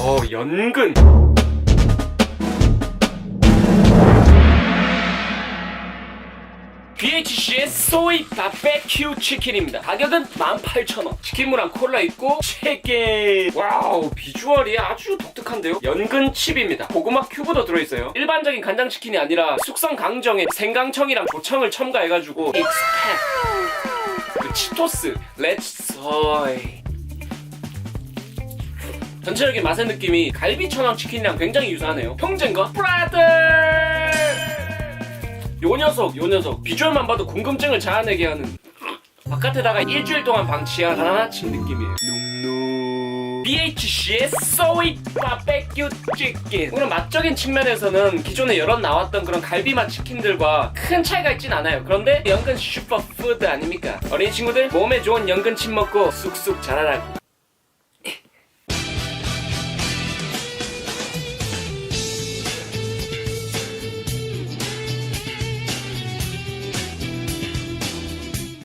어, 연근. BHC의 소이 바베큐 치킨입니다. 가격은 18,000원. 치킨무랑 콜라 있고 체계. 와우, 비주얼이 아주 독특한데요. 연근 칩입니다. 고구마 큐브도 들어있어요. 일반적인 간장 치킨이 아니라 숙성 강정에 생강청이랑 조청을 첨가해가지고 익스팩. 그 치토스, 렛츠 소이. 전체적인 맛의 느낌이 갈비 천왕 치킨이랑 굉장히 유사하네요. 형제인가? 브라더! 요 녀석, 요 녀석. 비주얼만 봐도 궁금증을 자아내게 하는. 바깥에다가 일주일 동안 방치한 하나나친 느낌이에요. BHC의 소이 바베큐 치킨. 오늘 맛적인 측면에서는 기존에 여러 나왔던 그런 갈비맛 치킨들과 큰 차이가 있진 않아요. 그런데 연근 슈퍼푸드 아닙니까? 어린 친구들 몸에 좋은 연근칩 먹고 쑥쑥 자라라고.